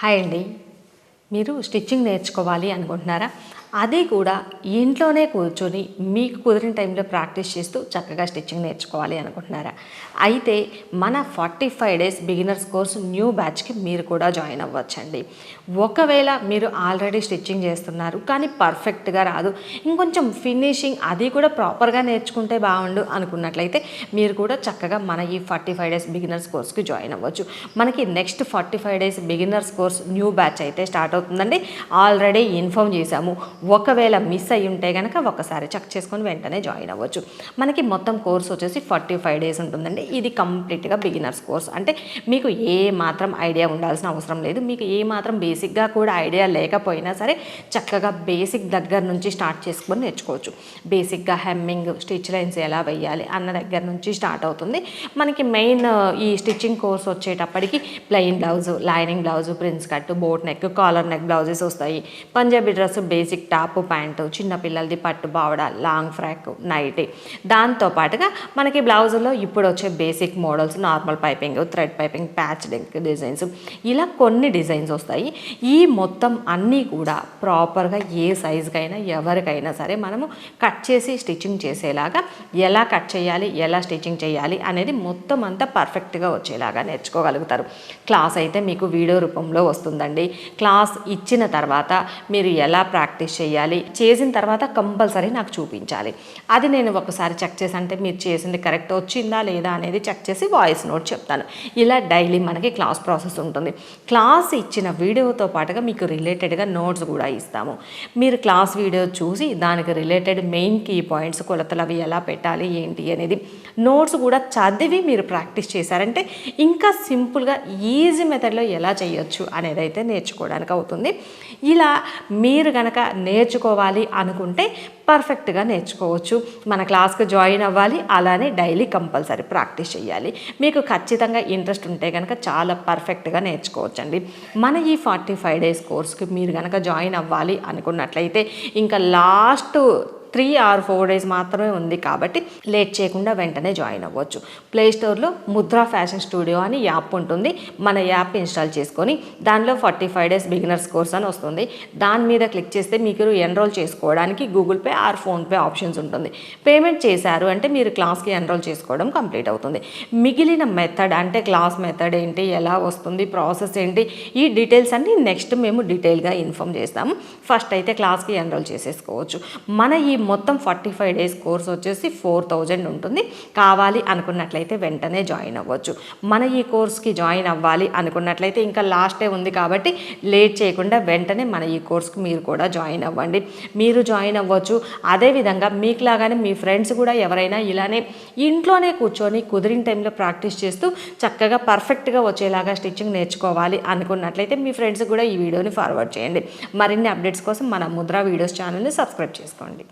Hi అండి. మీరు stitching నేర్చుకోవాలి అనుకుంటున్నారా? అది కూడా ఇంట్లోనే కూర్చొని మీకు కుదిరిన టైంలో ప్రాక్టీస్ చేస్తూ చక్కగా స్టిచ్చింగ్ నేర్చుకోవాలి అనుకుంటున్నారా? అయితే మన forty five days beginners course new బ్యాచ్కి మీరు కూడా జాయిన్ అవ్వచ్చండి. ఒకవేళ మీరు ఆల్రెడీ స్టిచ్చింగ్ చేస్తున్నారు కానీ పర్ఫెక్ట్గా రాదు ఇంకొంచెం ఫినిషింగ్ అది కూడా ప్రాపర్గా నేర్చుకుంటే బాగుండు అనుకున్నట్లయితే మీరు కూడా చక్కగా మన ఈ ఫార్టీ ఫైవ్ డేస్ బిగినర్స్ కోర్స్కి జాయిన్ అవ్వచ్చు. మనకి next forty five days beginners course new batch అయితే స్టార్ట్ అవుతుందండి. ఆల్రెడీ ఇన్ఫామ్ చేశాము. ఒకవేళ మిస్ అయ్యి ఉంటే కనుక ఒకసారి చెక్ చేసుకొని వెంటనే జాయిన్ అవ్వచ్చు. మనకి మొత్తం కోర్స్ వచ్చేసి ఫార్టీ ఫైవ్ డేస్ ఉంటుందండి. ఇది కంప్లీట్గా బిగినర్స్ కోర్స్. అంటే మీకు ఏ మాత్రం ఐడియా ఉండాల్సిన అవసరం లేదు. మీకు ఏ మాత్రం బేసిక్గా కూడా ఐడియా లేకపోయినా సరే చక్కగా బేసిక్ దగ్గర నుంచి స్టార్ట్ చేసుకొని నేర్చుకోవచ్చు. బేసిక్గా హెమ్మింగ్ స్టిచ్ లైన్స్ ఎలా వేయాలి అన్న దగ్గర నుంచి స్టార్ట్ అవుతుంది. మనకి మెయిన్ ఈ స్టిచ్చింగ్ కోర్స్ వచ్చేటప్పటికి plain blouse lining blouse prince cut boat neck collar neck blouses వస్తాయి. Punjabi dress basic top pant చిన్న పిల్లలది పట్టు బావడ లాంగ్ ఫ్రాక్ నైటీ. దాంతో పాటుగా మనకి బ్లౌజ్లో ఇప్పుడు వచ్చే basic models normal piping thread piping patch designs. ఇలా కొన్ని డిజైన్స్ వస్తాయి. ఈ మొత్తం అన్నీ కూడా ప్రాపర్గా ఏ సైజుకైనా ఎవరికైనా సరే మనము కట్ చేసి స్టిచ్చింగ్ చేసేలాగా ఎలా కట్ చేయాలి ఎలా స్టిచ్చింగ్ చేయాలి అనేది మొత్తం అంతా పర్ఫెక్ట్గా వచ్చేలాగా నేర్చుకోగలుగుతారు. క్లాస్ అయితే మీకు వీడియో రూపంలో వస్తుందండి. క్లాస్ ఇచ్చిన తర్వాత మీరు ఎలా ప్రాక్టీస్ చేయాలి. చేసిన తర్వాత కంపల్సరీ నాకు చూపించాలి. అది నేను ఒకసారి చెక్ చేసి అంటే మీరు చేసింది కరెక్ట్ వచ్చిందా లేదా అనేది చెక్ చేసి వాయిస్ నోట్ చెప్తాను. ఇలా డైలీ మనకి క్లాస్ ప్రాసెస్ ఉంటుంది. క్లాస్ ఇచ్చిన వీడియోతో పాటుగా మీకు రిలేటెడ్గా నోట్స్ కూడా ఇస్తాము. మీరు క్లాస్ వీడియో చూసి దానికి రిలేటెడ్ మెయిన్ కీ పాయింట్స్ కొలతలు అవి ఎలా పెట్టాలి ఏంటి అనేది నోట్స్ కూడా చదివి మీరు ప్రాక్టీస్ చేశారంటే ఇంకా సింపుల్గా ఈజీ మెథడ్లో ఎలా చేయొచ్చు అనేది అయితే నేర్చుకోవడానికి అవుతుంది. ఇలా మీరు కనుక నేర్చుకోవాలి అనుకుంటే పర్ఫెక్ట్గా నేర్చుకోవచ్చు. మన క్లాస్కి జాయిన్ అవ్వాలి అలానే డైలీ కంపల్సరీ ప్రాక్టీస్ చేయాలి మీకు ఖచ్చితంగా ఇంట్రెస్ట్ ఉంటే కనుక చాలా పర్ఫెక్ట్గా నేర్చుకోవచ్చండి. మన ఈ ఫార్టీ ఫైవ్ డేస్ కోర్స్కి మీరు కనుక జాయిన్ అవ్వాలి అనుకున్నట్లయితే ఇంకా last three or four days మాత్రమే ఉంది కాబట్టి లేట్ చేయకుండా వెంటనే జాయిన్ అవ్వచ్చు. ప్లే స్టోర్లో ముద్రా ఫ్యాషన్ స్టూడియో అని యాప్ ఉంటుంది. మన యాప్ ఇన్స్టాల్ చేసుకొని దానిలో forty five days beginners course అని వస్తుంది. దాని మీద క్లిక్ చేస్తే మీకు ఎన్రోల్ చేసుకోవడానికి Google Pay or PhonePe options ఉంటుంది. పేమెంట్ చేశారు అంటే మీరు క్లాస్కి ఎన్రోల్ చేసుకోవడం కంప్లీట్ అవుతుంది. మిగిలిన మెథడ్ అంటే క్లాస్ మెథడ్ ఏంటి ఎలా వస్తుంది ప్రాసెస్ ఏంటి ఈ డీటెయిల్స్ అన్ని నెక్స్ట్ మేము డీటెయిల్గా ఇన్ఫామ్ చేస్తాము. ఫస్ట్ అయితే క్లాస్కి ఎన్రోల్ చేసేసుకోవచ్చు. మన ఈ మొత్తం ఫార్టీ ఫైవ్ డేస్ కోర్స్ వచ్చేసి ఫోర్ థౌజండ్ ఉంటుంది. కావాలి అనుకున్నట్లయితే వెంటనే జాయిన్ అవ్వచ్చు. మన ఈ కోర్స్కి జాయిన్ అవ్వాలి అనుకున్నట్లయితే ఇంకా లాస్టే ఉంది కాబట్టి లేట్ చేయకుండా వెంటనే మన ఈ కోర్స్కి మీరు కూడా జాయిన్ అవ్వండి. మీరు జాయిన్ అవ్వచ్చు. అదేవిధంగా మీకులాగానే మీ ఫ్రెండ్స్ కూడా ఎవరైనా ఇలానే ఇంట్లోనే కూర్చొని కుదిరిన టైంలో ప్రాక్టీస్ చేస్తూ చక్కగా పర్ఫెక్ట్గా వచ్చేలాగా స్టిచ్చింగ్ నేర్చుకోవాలి అనుకున్నట్లయితే మీ ఫ్రెండ్స్ కూడా ఈ వీడియోని ఫార్వర్డ్ చేయండి. మరిన్ని అప్డేట్స్ కోసం మన ముద్ర వీడియోస్ ఛానల్ని సబ్స్క్రైబ్ చేసుకోండి.